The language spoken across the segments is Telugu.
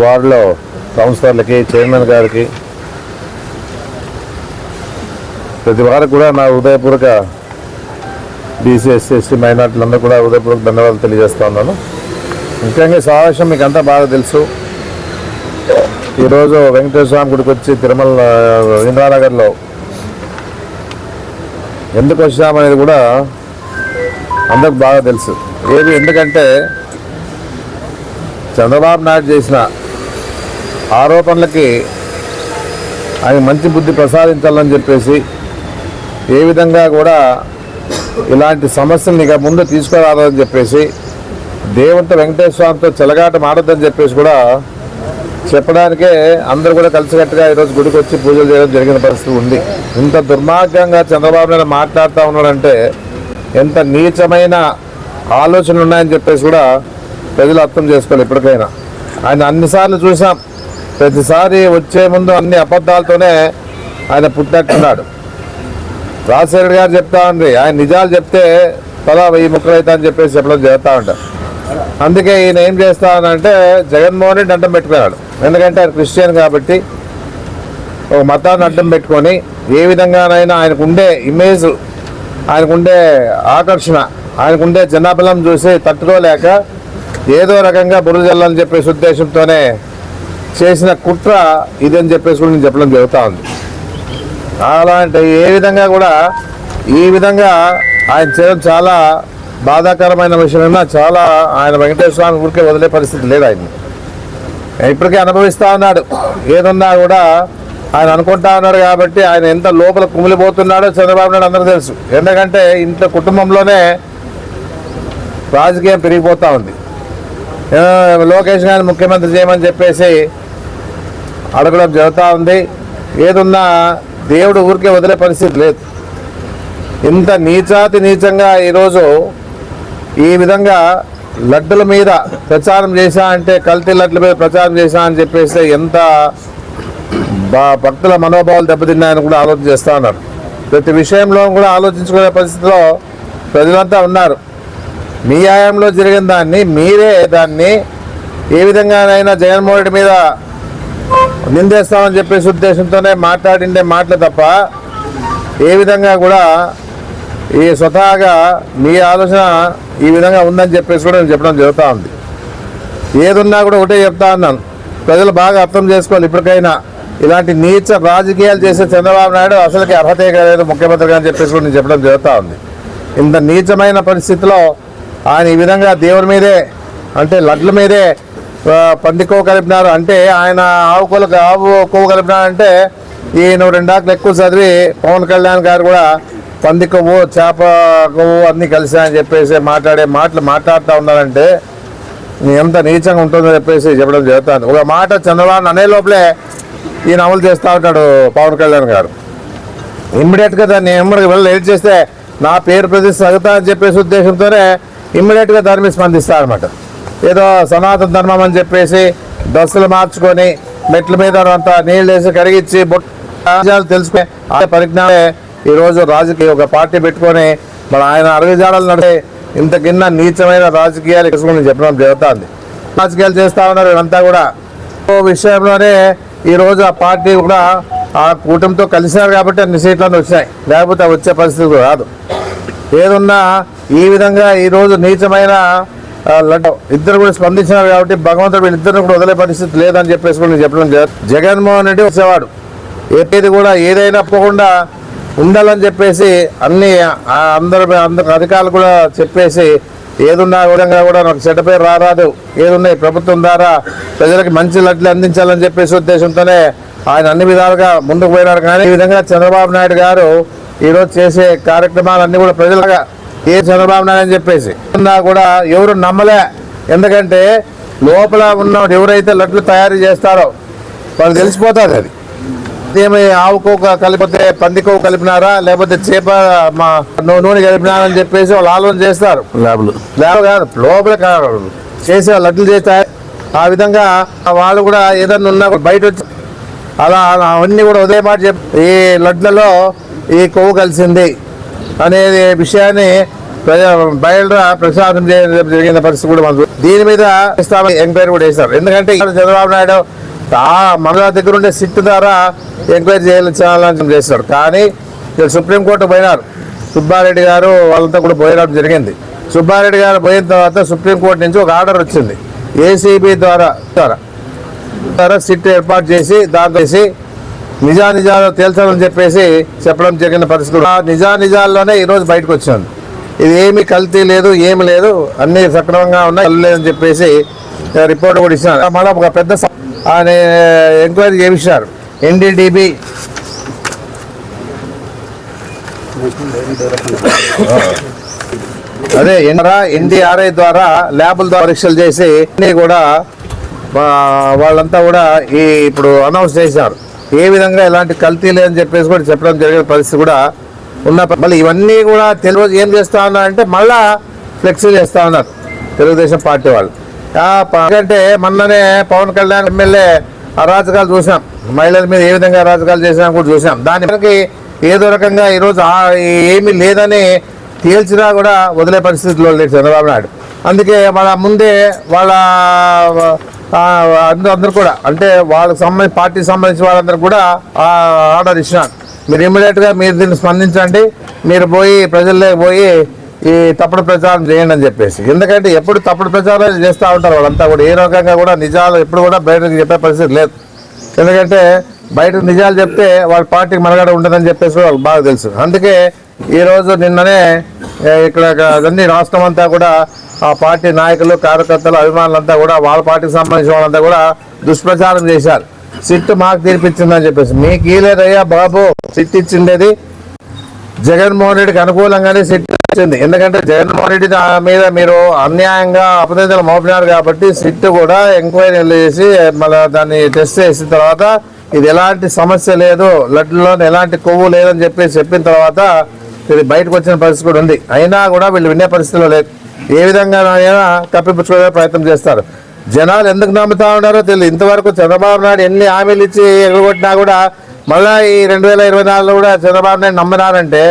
వార్డులో కౌన్సిలర్లకి చైర్మన్ గారికి ప్రతి వారికి కూడా నా హృదయపూర్వక బీసీ ఎస్సీ ఎస్టీ మైనార్టీలందరూ కూడా హృదయపూర్వక ధన్యవాదాలు తెలియజేస్తా ఉన్నాను. ముఖ్యంగా సమావేశం మీకు అంతా బాగా తెలుసు. ఈరోజు వెంకటేశ్వర స్వామి గుడికి వచ్చి తిరుమల ఇంద్రానగర్లో ఎందుకు వచ్చామనేది కూడా అందరికి బాగా తెలుసు. ఏది ఎందుకంటే చంద్రబాబు నాయుడు చేసిన ఆరోపణలకి ఆయన మంచి బుద్ధి ప్రసాదించాలని చెప్పేసి ఏ విధంగా కూడా ఇలాంటి సమస్యలు ఇక ముందు తీసుకురాదని చెప్పేసి దేవంత వెంకటేశ్వర స్వామితో చెలగాట మాడద్దని చెప్పేసి కూడా చెప్పడానికే అందరూ కూడా కలిసికట్టుగా ఈరోజు గుడికి వచ్చి పూజలు చేయడం జరిగిన పరిస్థితి ఉంది. ఇంత దుర్మార్గంగా చంద్రబాబు నాయుడు మాట్లాడుతూ ఉన్నాడంటే ఎంత నీచమైన ఆలోచనలు ఉన్నాయని చెప్పేసి కూడా ప్రజలు అర్థం చేసుకోవాలి ఇప్పటికైనా. ఆయన అన్నిసార్లు చూసాం. ప్రతిసారి వచ్చే ముందు అన్ని అబద్ధాలతోనే ఆయన పుట్టినట్టున్నాడు. రాజశేఖర్ గారు చెప్తా ఉంది. ఆయన నిజాలు చెప్తే తలా వెయ్యి ముక్కలు అవుతా అని చెప్పేసి చెప్పడం జరుగుతూ ఉంటారు అందుకే ఈయన ఏం చేస్తానంటే జగన్మోహన్ రెడ్డి అడ్డం పెట్టుకున్నాడు. ఎందుకంటే ఆయన క్రిస్టియన్ కాబట్టి ఒక మతాన్ని అడ్డం పెట్టుకొని ఏ విధంగానైనా ఆయనకు ఉండే ఇమేజ్ ఆయనకుండే ఆకర్షణ ఆయనకుండే జనాబలం చూసి తట్టుకోలేక ఏదో రకంగా బురద జల్లని చెప్పేసి ఉద్దేశంతోనే చేసిన కుట్ర ఇదని చెప్పేసి కూడా నేను చెప్పడం జరుగుతూ ఉంది. అలాంటి ఏ విధంగా కూడా ఈ విధంగా ఆయన చేయడం చాలా బాధాకరమైన విషయమైనా చాలా ఆయన వెంకటేశ్వర స్వామి ఊరికే వదిలే పరిస్థితి లేదు ఆయన ఇప్పటికే అనుభవిస్తూ ఉన్నాడు. ఏదున్నా కూడా ఆయన అనుకుంటా ఉన్నాడు కాబట్టి ఆయన ఎంత లోపల కుమిలిపోతున్నాడో చంద్రబాబు నాయుడు అందరూ తెలుసు. ఎందుకంటే ఇంత కుటుంబంలోనే రాజకీయం పెరిగిపోతూ ఉంది. లోకేష్ గారిని ముఖ్యమంత్రి చేయమని చెప్పేసి అడగడం జరుగుతూ ఉంది. ఏదున్నా దేవుడు ఊరికే వదిలే పరిస్థితి లేదు. ఇంత నీచాతి నీచంగా ఈరోజు ఈ విధంగా లడ్డుల మీద ప్రచారం చేశా అంటే కల్తీ లడ్ల మీద ప్రచారం చేశా అని చెప్పేసి ఎంత బా- భక్తుల మనోభావాలు దెబ్బతిన్నాయని కూడా ఆలోచన చేస్తూ ఉన్నారు. ప్రతి విషయంలో కూడా ఆలోచించుకునే పరిస్థితిలో ప్రజలంతా ఉన్నారు. మీ ఆయంలో జరిగిన దాన్ని మీరే దాన్ని ఏ విధంగానైనా జగన్మోహన్ రెడ్డి మీద నిందేస్తామని చెప్పేసి ఉద్దేశంతోనే మాట్లాడిండే మాటలు తప్ప ఏ విధంగా కూడా ఈ స్వతహాగా మీ ఆలోచన ఈ విధంగా ఉందని చెప్పేసి కూడా నేను చెప్పడం జరుగుతూ ఉంది. ఏదున్నా కూడా ఒకటే చెప్తా ఉన్నాను. ప్రజలు బాగా అర్థం చేసుకోవాలి ఇప్పటికైనా ఇలాంటి నీచ రాజకీయాలు చేసే చంద్రబాబు నాయుడు అసలుకి అర్హతే లేదు ముఖ్యమంత్రిగా అని చెప్పేసి కూడా నేను చెప్పడం జరుగుతూ ఉంది. ఇంత నీచమైన పరిస్థితిలో ఆయన ఈ విధంగా దేవుడి మీదే అంటే లడ్ల మీదే పంది కొవ్వు కలిపినారు. అంటే ఆయన ఆవు కొలకు ఆవు కొవ్వు కలిపినారంటే ఈయన రెండాకులు ఎక్కువ చదివి పవన్ కళ్యాణ్ గారు కూడా పంది కొవ్వు చేప కొవ్వు అన్నీ కలిసాయని చెప్పేసి మాట్లాడే మాటలు మాట్లాడుతూ ఉన్నారంటే ఎంత నీచంగా ఉంటుందో చెప్పేసి చెప్పడం జరుగుతుంది. ఒక మాట చంద్రబాబు అనే లోపలే ఈయన అమలు చేస్తూ ఉంటాడు పవన్ కళ్యాణ్ గారు. ఇమ్మీడియట్గా దాన్ని ఎమ్మడికి వెళ్ళి ఎడిట్ చేస్తే నా పేరు ప్రతిష్ట తగ్గుతా అని చెప్పేసి ఉద్దేశంతోనే ఇమ్మీడియట్గా దాని మీద స్పందిస్తారు అనమాట ఏదో సనాతన ధర్మం అని చెప్పేసి డ్రెస్సులు మార్చుకొని మెట్ల మీద అంతా నీళ్ళు వేసి కరిగించి బొట్టు తెలుసుకునే ఆ పరిజ్ఞానమే ఈరోజు రాజకీయ ఒక పార్టీ పెట్టుకొని మన ఆయన అడుగుజాడలు నడిపే ఇంత కింద నీచమైన రాజకీయాలు తీసుకుని చెప్పడం జరుగుతుంది. రాజకీయాలు చేస్తా ఉన్నారు ఇవంతా కూడా. ఓ విషయంలోనే ఈరోజు ఆ పార్టీ కూడా ఆ కూటమితో కలిసినారు కాబట్టి అన్ని సీట్లను వచ్చినాయి. లేకపోతే వచ్చే పరిస్థితి రాదు. ఏదున్నా ఈ విధంగా ఈరోజు నీచమైన లడ్డు. ఇద్దరు కూడా స్పందించినారు కాబట్టి భగవంతుడు వీళ్ళిద్దరిని కూడా వదిలే పరిస్థితి లేదని చెప్పేసి కూడా నేను చెప్పడం జగన్మోహన్ రెడ్డి వచ్చేవాడు. ఏది కూడా ఏదైనా పోకుండా ఉండాలని చెప్పేసి అన్ని అందరు అందరు అధికారులు కూడా చెప్పేసి ఏదున్నా విధంగా కూడా నాకు చెడ్డ పేరు రారాదు. ఏదున్నాయి ప్రభుత్వం ద్వారా ప్రజలకు మంచి లడ్లు అందించాలని చెప్పేసి ఉద్దేశంతోనే ఆయన అన్ని విధాలుగా ముందుకు పోయినారు కానీ ఈ విధంగా చంద్రబాబు నాయుడు గారు ఈరోజు చేసే కార్యక్రమాలన్నీ కూడా ప్రజలుగా ఏ చంద్రబాబు నాయుడు అని చెప్పేసి. కూడా ఎవరు నమ్మలే. ఎందుకంటే లోపల ఉన్న ఎవరైతే లడ్లు తయారు చేస్తారో వాళ్ళకి తెలిసిపోతుంది అది. ఏమి ఆవు కొవ్వు కలిపితే పంది కొవ్వు కలిపినారా? లేకపోతే చేప మా నూనె కలిపినారా అని చెప్పేసి వాళ్ళు ఆలోచన చేస్తారు. ల్యాబ్లు లేవు కాదు లోపల చేసే లడ్లు చేస్తారు ఆ విధంగా వాళ్ళు కూడా ఏదన్నా ఉన్నా బయట వచ్చి అలా అలా అవన్నీ కూడా ఉదయం మాట చెప్ ఈ లడ్లలో ఈ కొవ్వు కలిసింది అనేది విషయాన్ని ప్రజా బయట ప్రసాదం చేయడం జరిగిన పరిస్థితి కూడా మనం దీని మీద ఎంక్వైరీ కూడా చేశారు ఎందుకంటే ఇక్కడ చంద్రబాబు నాయుడు ఆ మన దగ్గర ఉండే సిట్ ద్వారా ఎంక్వైరీ చేయాలని చేస్తారు. కానీ సుప్రీంకోర్టు పోయినారు. సుబ్బారెడ్డి గారు వాళ్ళంతా కూడా పోయడం జరిగింది. సుబ్బారెడ్డి గారు పోయిన తర్వాత సుప్రీంకోర్టు నుంచి ఒక ఆర్డర్ వచ్చింది. ఏసీబీ ద్వారా ద్వారా ద్వారా సిట్ ఏర్పాటు చేసి దాంట్లో చేసి నిజానిజాలు తేల్చాలని చెప్పేసి చెప్పడం జరిగిన పరిస్థితులు ఆ నిజానిజాల్లోనే ఈరోజు బయటకు వచ్చింది. ఇది ఏమి కల్తీ లేదు ఏమి లేదు. అన్ని సక్రమంగా ఉన్నాయి లేదని చెప్పేసి రిపోర్ట్ కూడా ఇచ్చినారు మళ్ళీ ఒక పెద్ద ఆయన ఎంక్వైరీ చేయించారు. ఎన్డీడీబీ అదే ఎన్డీఆర్ఐ ద్వారా ల్యాబుల ద్వారా పరీక్షలు చేసి అన్ని కూడా వాళ్ళంతా కూడా ఈ ఇప్పుడు అనౌన్స్ చేశారు. ఏ విధంగా ఎలాంటి కల్తీ లేదని చెప్పేసి కూడా చెప్పడం జరిగిన పరిస్థితి కూడా ఉన్న మళ్ళీ ఇవన్నీ కూడా తెలుగు ఏం చేస్తా ఉన్నారంటే మళ్ళా ఫ్లెక్సీ చేస్తా ఉన్నారు తెలుగుదేశం పార్టీ వాళ్ళు. ఎందుకంటే మొన్ననే పవన్ కళ్యాణ్ ఎమ్మెల్యే అరాజకాలు చూసాం. మహిళల మీద ఏ విధంగా అరాజకాలు చేసినా కూడా చూసాం. దాని మనకి ఏదో రకంగా ఈరోజు ఏమీ లేదని తేల్చినా కూడా వదిలే పరిస్థితిలో లేదు చంద్రబాబు నాయుడు. అందుకే వాళ్ళ ముందే వాళ్ళ అందరూ అందరూ కూడా అంటే వాళ్ళకి సంబంధించి పార్టీకి సంబంధించిన వాళ్ళందరూ కూడా ఆర్డర్ ఇచ్చినారు. మీరు ఇమ్మీడియట్గా మీరు దీన్ని స్పందించండి. మీరు పోయి ప్రజల్లోకి పోయి ఈ తప్పుడు ప్రచారం చేయండి అని చెప్పేసి. ఎందుకంటే ఎప్పుడు తప్పుడు ప్రచారాలు చేస్తూ ఉంటారు వాళ్ళంతా కూడా. ఏ రకంగా కూడా నిజాలు ఎప్పుడు కూడా బయటకు చెప్పే పరిస్థితి లేదు. ఎందుకంటే బయట నిజాలు చెప్తే వాళ్ళ పార్టీకి మనగడ ఉండదని చెప్పేసి వాళ్ళకి బాగా తెలుసు. అందుకే ఈరోజు నిన్ననే ఇక్కడ అన్ని రాష్ట్రం అంతా కూడా ఆ పార్టీ నాయకులు కార్యకర్తలు అభిమానులంతా కూడా వాళ్ళ పార్టీకి సంబంధించిన వాళ్ళంతా కూడా దుష్ప్రచారం చేశారు. సిట్ మాకు తీర్పిచ్చిందని చెప్పేసి. మీకు లేదయ్యా బాబు సిట్ ఇచ్చిండేది జగన్మోహన్ రెడ్డికి అనుకూలంగానే సిట్ వచ్చింది ఎందుకంటే జగన్మోహన్ రెడ్డి దా- మీద మీరు అన్యాయంగా అపనిందలు మోపినారు కాబట్టి సిట్ కూడా ఎంక్వైరీలు చేసి మళ్ళీ దాన్ని టెస్ట్ చేసిన తర్వాత ఇది ఎలాంటి సమస్య లేదు లడ్డులో ఎలాంటి కొవ్వు లేదని చెప్పి చెప్పిన తర్వాత ఇది బయటకు వచ్చిన పరిస్థితి కూడా ఉంది. అయినా కూడా వీళ్ళు వినే పరిస్థితిలో లేదు. ఏ విధంగా కప్పిపుచ్చుకునే ప్రయత్నం చేస్తారు. జనాలు ఎందుకు నమ్ముతా ఉన్నారో తెలియదు. ఇంతవరకు చంద్రబాబు నాయుడు ఎన్ని హామీలు ఇచ్చి ఎగగొట్టినా కూడా మళ్ళా ఈ రెండు వేల ఇరవై నాలుగులో కూడా చంద్రబాబు నాయుడు నమ్మినారంటే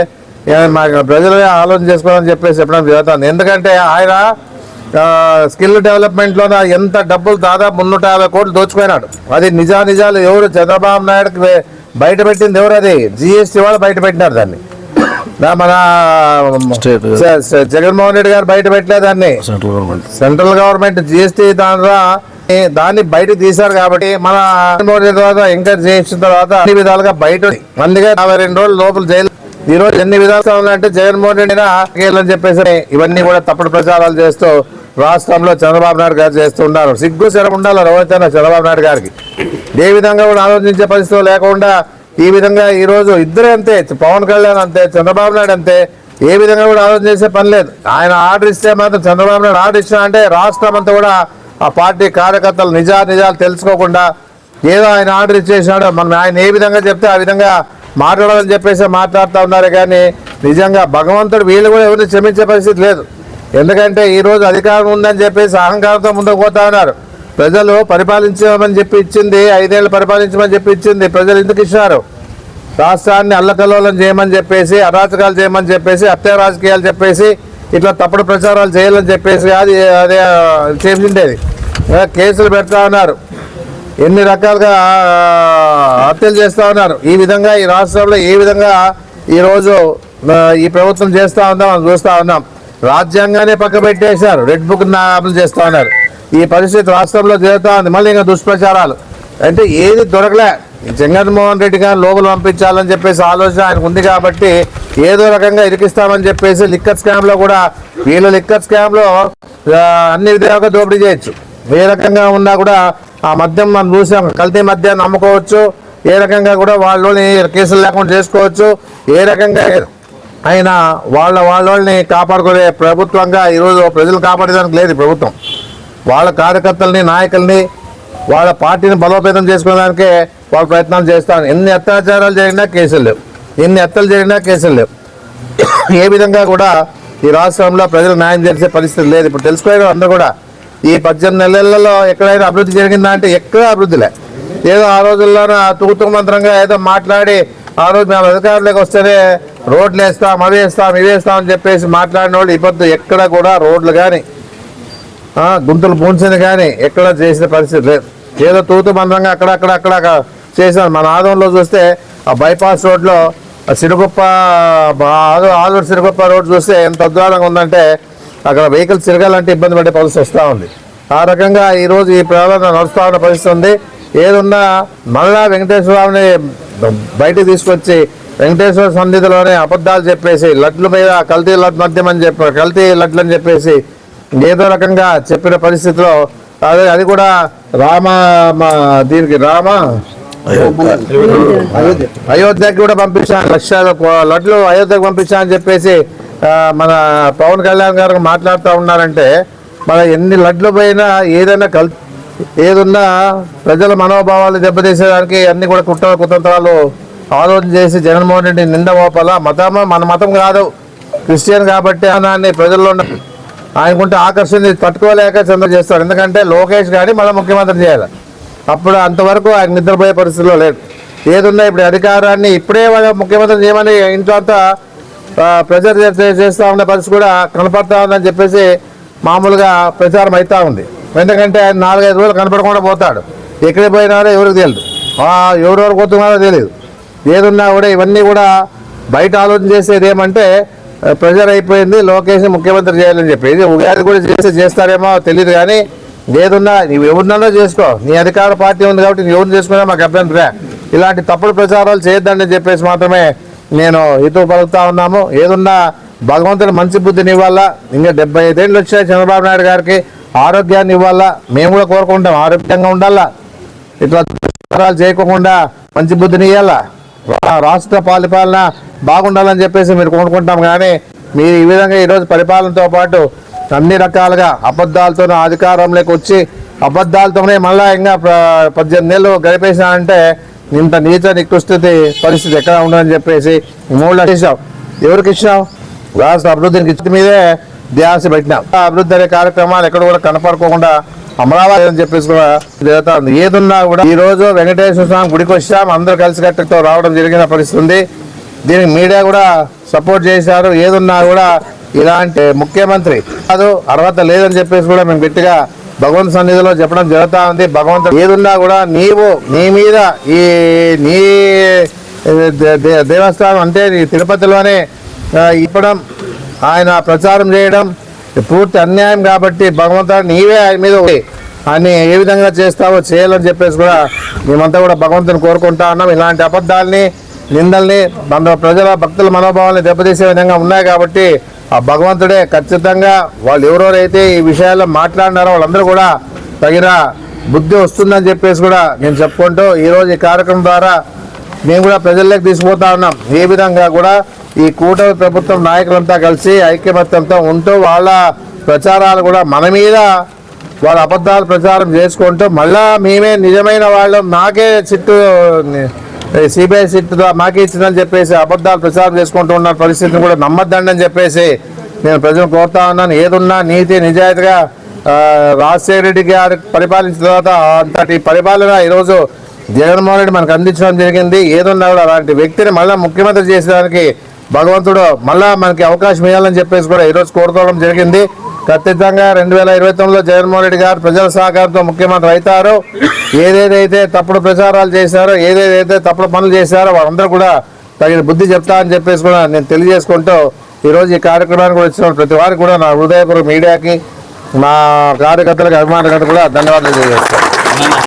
ఏ, మా ప్రజలు ఆలోచన చేసుకోవాలని చెప్పేసి చెప్పడం జరుగుతుంది. ఎందుకంటే ఆయన స్కిల్ డెవలప్మెంట్లో ఎంత డబ్బులు దాదాపు మున్నూట యాభై కోట్లు దోచుకున్నాడు అది నిజా నిజాలు ఎవరు చంద్రబాబు నాయుడుకి బయటపెట్టింది ఎవరు అది? జిఎస్టీ వాళ్ళు బయటపెట్టినారు దాన్ని. మన జగన్మోహన్ రెడ్డి గారు బయట పెట్టలేదు దాన్ని. Central government. Central government GST దానిలో దాన్ని బయట తీశారు కాబట్టి మన జగన్మోహన్ రెడ్డి తర్వాత ఎంకరేజ్ చేయించిన తర్వాత అన్ని విధాలుగా బయట. అందుకే యాభై రెండు రోజులు లోపల జైలు. ఈ రోజు ఎన్ని విధాలుగా ఉన్నాయంటే జగన్మోహన్ రెడ్డి అని చెప్పేసి ఇవన్నీ కూడా తప్పుడు ప్రచారాలు చేస్తూ రాష్ట్రంలో చంద్రబాబు నాయుడు గారు చేస్తూ ఉన్నారు. సిగ్గు శరం ఉండాలి రవచన చంద్రబాబు నాయుడు గారికి. ఏ విధంగా కూడా ఆలోచించే పరిస్థితి లేకుండా ఈ విధంగా ఈరోజు ఇద్దరే ఇద్దరు అంతే పవన్ కళ్యాణ్ అంతే చంద్రబాబు నాయుడు అంతే. ఏ విధంగా కూడా ఆలోచన చేసే పని లేదు. ఆయన ఆర్డర్ ఇస్తే మాత్రం చంద్రబాబు నాయుడు ఆర్డర్ ఇచ్చినా అంటే రాష్ట్రం అంతా కూడా ఆ పార్టీ కార్యకర్తలు నిజా నిజాలు తెలుసుకోకుండా ఏదో ఆయన ఆర్డర్ ఇచ్చేసాడు మనం ఆయన ఏ విధంగా చెప్తే ఆ విధంగా మాట్లాడాలని చెప్పేసి మాట్లాడుతూ ఉన్నారు కానీ నిజంగా భగవంతుడు వీళ్ళు కూడా ఎవరిని క్షమించే పరిస్థితి లేదు. ఎందుకంటే ఈరోజు అధికారం ఉందని చెప్పేసి అహంకారంతో ముందుకు పోతా ఉన్నారు. ప్రజలు పరిపాలించమని చెప్పి ఇచ్చింది ఐదేళ్ళు పరిపాలించమని చెప్పి ఇచ్చింది. ప్రజలు ఎందుకు ఇచ్చినారు? రాష్ట్రాన్ని అల్లకల్లోలం చేయమని చెప్పేసి అరాచకాలు చేయమని చెప్పేసి హత్య రాజకీయాలు చెప్పేసి ఇట్లా తప్పుడు ప్రచారాలు చేయాలని చెప్పేసి అది అదే చేసిండేది. కేసులు పెడతా ఉన్నారు. ఎన్ని రకాలుగా హత్యలు చేస్తూ ఉన్నారు. ఈ విధంగా ఈ రాష్ట్రంలో ఏ విధంగా ఈరోజు ఈ ప్రభుత్వం చేస్తూ ఉందో మనం చూస్తూ ఉన్నాం. రాజ్యాంగానే పక్క పెట్టేశారు రెడ్ బుక్ అమలు చేస్తూ ఉన్నారు. ఈ పరిస్థితి రాష్ట్రంలో జరుగుతూ ఉంది మళ్ళీ ఇంకా దుష్ప్రచారాలు. అంటే ఏది దొరకలే. జగన్మోహన్ రెడ్డి గారిని లోపల పంపించాలని చెప్పేసి ఆలోచన ఆయనకు ఉంది కాబట్టి ఏదో రకంగా ఇరికిస్తామని చెప్పేసి లిక్కర్ స్కామ్లో కూడా వీళ్ళు లిక్కర్ స్కామ్లో అన్ని విధాలుగా దోపిడీ చేయొచ్చు. ఏ రకంగా ఉన్నా కూడా ఆ మద్యం మనం చూసాం. కల్తీ మద్యాన్ని అమ్ముకోవచ్చు. ఏ రకంగా కూడా వాళ్ళని కేసులు లేకుండా చేసుకోవచ్చు. ఏ రకంగా అయినా వాళ్ళ వాళ్ళని కాపాడుకునే ప్రభుత్వంగా ఈరోజు ప్రజలు కాపాడేదానికి లేదు ప్రభుత్వం. వాళ్ళ కార్యకర్తల్ని నాయకుల్ని వాళ్ళ పార్టీని బలోపేతం చేసుకోవడానికే వాళ్ళు ప్రయత్నాలు చేస్తారు ఎన్ని అత్యాచారాలు జరిగినా కేసులు లేవు. ఎన్ని హత్యలు జరిగినా కేసులు లేవు. ఏ విధంగా కూడా ఈ రాష్ట్రంలో ప్రజలు న్యాయం చేసే పరిస్థితి లేదు. ఇప్పుడు తెలుసుకోవడం అందరూ కూడా. ఈ పద్దెనిమిది నెలలలో ఎక్కడైనా అభివృద్ధి జరిగిందా అంటే ఎక్కడ అభివృద్ధిలే ఏదో ఆ రోజుల్లోన తూతూ మంత్రంగా ఏదో మాట్లాడి ఆ రోజు మేము అధికారులకు వస్తేనే రోడ్లు వేస్తాం అవి వేస్తాం ఇవి వేస్తాం అని చెప్పేసి మాట్లాడిన వాళ్ళు ఇప్పుడు ఎక్కడ కూడా రోడ్లు కానీ గుంతలు పూంచింది కానీ ఎక్కడ చేసిన పరిస్థితి లేదు. ఏదో తూతు మందంగా అక్కడక్కడ అక్కడ చేశాను మన ఆదంలో చూస్తే ఆ బైపాస్ రోడ్లో సిరుగుప్ప ఆదు ఆలూరు సిరుగుప్ప రోడ్ చూస్తే ఎంత అద్వానంగా ఉందంటే అక్కడ వెహికల్స్ తిరగాలంటే ఇబ్బంది పడే పరిస్థితి వస్తూ ఉంది. ఆ రకంగా ఈరోజు ఈ ప్రయాణం నడుస్తూ ఉన్న పరిస్థితి ఉంది. ఏదున్నా మళ్ళా వెంకటేశ్వరరావుని బయటకు తీసుకొచ్చి వెంకటేశ్వర సన్నిధిలోనే అబద్ధాలు చెప్పేసి లడ్ల మీద కల్తీ లడ్ మద్యం అని చెప్పి కల్తీ లడ్లు అని చెప్పేసి ఏదో రకంగా చెప్పిన పరిస్థితిలో అదే అది కూడా రామ మా దీనికి రామ? అయోధ్యకి కూడా పంపించాను లక్ష లడ్లు అయోధ్యకు పంపించా అని చెప్పేసి మన పవన్ కళ్యాణ్ గారు మాట్లాడుతూ ఉన్నారంటే మన ఎన్ని లడ్లు పోయినా ఏదైనా కల్ ఏదున్నా ప్రజల మనోభావాలు దెబ్బతీసేదానికి అన్ని కూడా కుట్ర కుతంత్రాలు ఆలోచన చేసి జగన్మోహన్ రెడ్డి నింద మోపాల? మతం మన మతం కాదు. క్రిస్టియన్ కాబట్టి అనాన్ని ప్రజల్లో ఉన్న ఆయనకుంటే ఆకర్షణ తట్టుకోలేక చంద్ర చేస్తాడు. ఎందుకంటే లోకేష్ కానీ మళ్ళీ ముఖ్యమంత్రి చేయాలి. అప్పుడు అంతవరకు ఆయన నిద్రపోయే పరిస్థితిలో లేదు ఏదున్నా ఇప్పుడు అధికారాన్ని ఇప్పుడే వాళ్ళ ముఖ్యమంత్రి చేయమని ఇంట్లో అంతా ప్రెజర్ చేస్తూ ఉన్న పరిస్థితి కూడా కనపడతా ఉందని చెప్పేసి మామూలుగా ప్రచారం అవుతా ఉంది. ఎందుకంటే ఆయన నాలుగైదు రోజులు కనపడకుండా పోతాడు. ఎక్కడికి పోయినాడో ఎవరికి తెలియదు ఎవరెవరు పోతున్నారో తెలియదు ఏదున్నా కూడా ఇవన్నీ కూడా బయట ఆలోచన చేసేది ఏమంటే ప్రెజర్ అయిపోయింది లోకేష్ ముఖ్యమంత్రి చేయాలని చెప్పి. ఇది ఉగాది కూడా చేస్తే చేస్తారేమో తెలియదు కానీ ఏదున్నా నువ్వు ఎవరినన్నా చేసుకో. నీ అధికార పార్టీ ఉంది కాబట్టి నువ్వు ఎవరిని చేసుకున్నా మాకు అభ్యంతరం ఇలాంటి తప్పుడు ప్రచారాలు చేయొద్దని చెప్పేసి మాత్రమే నేను హితవు పలుకుతా ఉన్నాము. ఏదున్నా భగవంతుని మంచి బుద్ధిని ఇవ్వాలా? ఇంకా డెబ్బై ఐదేళ్ళు వచ్చాయి చంద్రబాబు నాయుడు గారికి. ఆరోగ్యాన్ని ఇవ్వాలా? మేము కూడా కోరుకుంటాం. ఆరోగ్యంగా ఉండాలా? ఇట్లా చేయకుండా మంచి బుద్ధిని ఇవ్వాలా రాష్ట్ర పాలిపాలన బాగుండాలని చెప్పేసి మీరు కోరుకుంటాం. కానీ మీరు ఈ విధంగా ఈరోజు పరిపాలనతో పాటు అన్ని రకాలుగా అబద్ధాలతోనే అధికారంలోకి వచ్చి అబద్ధాలతోనే మళ్ళా ఇంకా పద్దెనిమిది నెలలు గడిపేసినారంటే ఇంత నీచ నికృష్టి పరిస్థితి ఎక్కడ ఉండదని చెప్పేసి మూడు లక్షలు ఎవరికి ఇచ్చినావు రాష్ట్ర అభివృద్ధికి ఇచ్చిన మీదే ధ్యాస పెట్టినాం. అభివృద్ధి అనే కార్యక్రమాలు ఎక్కడ కూడా కనపడుకోకుండా అమరావతి అని చెప్పేసి కూడా జరుగుతా ఉంది. ఏదున్నా కూడా ఈ రోజు వెంకటేశ్వర స్వామి గుడికి వచ్చాం అందరూ కలిసి కట్టుతో రావడం జరిగిన పరిస్థితి ఉంది. దీనికి మీడియా కూడా సపోర్ట్ చేశారు. ఏదున్నా కూడా ఇలాంటి ముఖ్యమంత్రి కాదు అర్హత లేదని చెప్పేసి కూడా మేము గట్టిగా భగవంతు సన్నిధిలో చెప్పడం జరుగుతూ ఉంది. భగవంతుడు ఏదున్నా కూడా నీవు నీ మీద ఈ నీ దే- దేవస్థానం అంటే తిరుపతిలోనే ఇవ్వడం ఇప్పడం ఆయన ప్రచారం చేయడం పూర్తి అన్యాయం కాబట్టి భగవంతుడు నీవే ఆయన మీద అని ఏ విధంగా చేస్తావో చేయాలని చెప్పేసి కూడా మేమంతా కూడా భగవంతుని కోరుకుంటా ఉన్నాం. ఇలాంటి అబద్ధాలని నిందల్ని మన ప్రజల భక్తుల మనోభావాన్ని దెబ్బతీసే విధంగా ఉన్నాయి కాబట్టి ఆ భగవంతుడే ఖచ్చితంగా వాళ్ళు ఎవరెవరైతే ఈ విషయాల్లో మాట్లాడినారో వాళ్ళందరూ కూడా తగిన బుద్ధి వస్తుందని చెప్పేసి కూడా నేను చెప్పుకుంటూ ఈరోజు ఈ కార్యక్రమం ద్వారా మేము కూడా ప్రజల్లోకి తీసుకుపోతా ఉన్నాం. ఏ విధంగా కూడా ఈ కూటమి ప్రభుత్వం నాయకులంతా కలిసి ఐక్యమత్యంతో ఉంటూ వాళ్ళ ప్రచారాలు కూడా మన మీద వాళ్ళ అబద్ధాలు ప్రచారం చేసుకుంటూ మళ్ళా మేమే నిజమైన వాళ్ళు. నాకే చిట్టు సిబిఐ సిట్టు మాకే ఇచ్చిందని చెప్పేసి అబద్ధాలు ప్రచారం చేసుకుంటూ ఉన్న పరిస్థితిని కూడా నమ్మద్దండి అని చెప్పేసి నేను ప్రజలు కోరుతా ఉన్నాను. ఏదున్నా నీతి నిజాయితీగా రాజశేఖర రెడ్డి గారు పరిపాలించిన తర్వాత అంతటి పరిపాలన ఈరోజు జగన్మోహన్ రెడ్డి మనకు అందించడం జరిగింది. ఏదున్నా కూడా అలాంటి వ్యక్తిని మళ్ళీ ముఖ్యమంత్రి చేసేదానికి భగవంతుడు మళ్ళా మనకి అవకాశం ఇవ్వాలని చెప్పేసి కూడా ఈరోజు కోరుకోవడం జరిగింది. ఖచ్చితంగా రెండు వేల ఇరవై తొమ్మిదిలో జగన్మోహన్ రెడ్డి గారు ప్రజల సహకారంతో ముఖ్యమంత్రి అవుతారో ఏదేదైతే తప్పుడు ప్రచారాలు చేశారో ఏదేదైతే తప్పుడు పనులు చేశారో వాళ్ళందరూ కూడా తగిన బుద్ధి చెప్తా అని చెప్పేసి కూడా నేను తెలియజేసుకుంటూ ఈరోజు ఈ కార్యక్రమానికి కూడా వచ్చిన ప్రతి వారికి కూడా నా హృదయపూర్వక మీడియాకి మా కార్యకర్తలకు అభిమానులకు కూడా ధన్యవాదాలు తెలియజేస్తాను